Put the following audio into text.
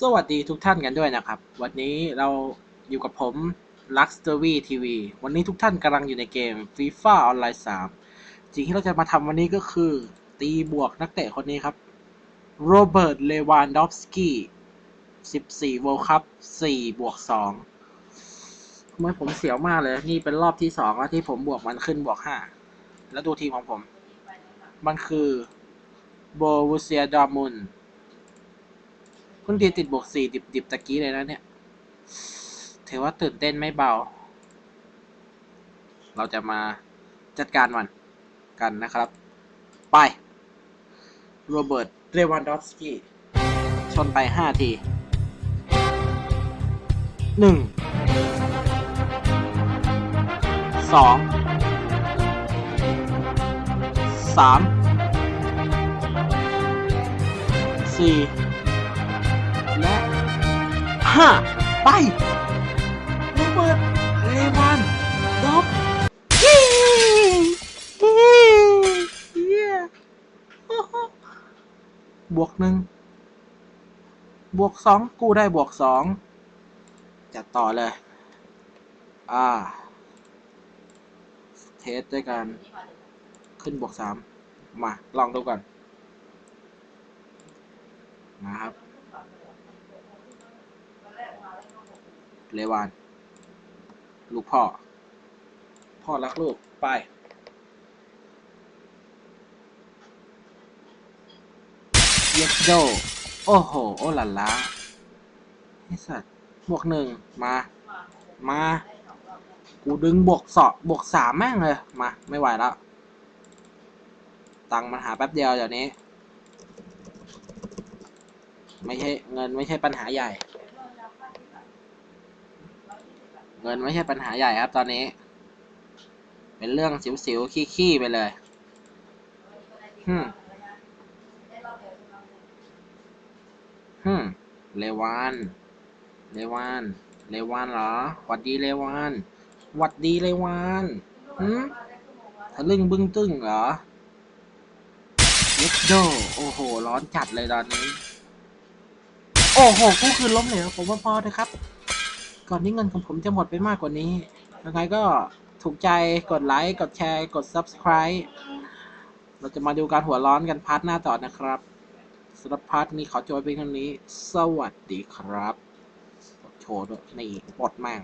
สวัสดีทุกท่านกันด้วยนะครับ วันนี้เราอยู่กับผม Lux t v TV วันนี้ทุกท่านกำลังอยู่ในเกม FIFA Online 3 สิ่งที่เราจะมาทำวันนี้ก็คือ ตีบวกนักเตะคนนี้ครับโรเบิร์ตเลวานดอฟสกี้14 World Cup 4บวก2ทำไมผมเสียวมากเลย นี่เป็นรอบที่ 2 แล้วที่ผมบวกมันขึ้นบวก 5 แล้วดูทีมของผม มันคือโบวูเซียดอมุน เพิ่งดีติดบวกสี่ดิบดิบตะกี้เลยนะเนี่ยถือว่าตื่นเต้นไม่เบา เราจะมาจัดการมันกันนะครับ ไป โรเบิร์ต เรวันดอฟสกี้ ชนไปห้าทีหนึ่งสองสามสี่ ห้าไปโรเบิร์ตเลวันดอบเย้เย้บวกหนึ่งบวกสองกูได้บวกสองจัดต่อเลย อ่า เทสด้วยกัน ขึ้นบวกสามมา ลองดูก่อนนะครับ เลวาน ลูกพ่อ พ่อรักลูก ไป เย็ดโด โอ้โห โอ้หลันล้าไอสัตว์บวกหนึ่งมา มา กูดึงบวกสอบวกสามแม่งเลย มา ไม่ไหวแล้ว ตังค์มันหาแป๊บเดียวเดี๋ยวนี้ ไม่ใช่เงินไม่ใช่ปัญหาใหญ่ เงินไม่ใช่ปัญหาใหญ่ครับตอนนี้ เป็นเรื่องสิวๆขี้ๆไปเลยฮึมฮึมเลวาน เลวาน เลวานเหรอหวัดดีเลวานหวัดดีเลวานฮึมทะลึ่งบึ้งตึ้งเหรอเย็ดโดโอ้โห ร้อนจัดเลยตอนนี้ โอ้โห กูคือล้มเหลวผมว่าพอเถอะครับ ก่อนที่เงินของผมจะหมดไปมากกว่านี้ ยังไงก็ถูกใจกดไลค์ กดแชร์ กด Subscribe เราจะมาดูการหัวร้อนกันพาร์ทหน้าต่อนะครับสำหรับพาร์ทนี้ขอจบไปเพียงเท่านี้ สวัสดีครับ โชว์ด้วยนี่ปลดแม่ง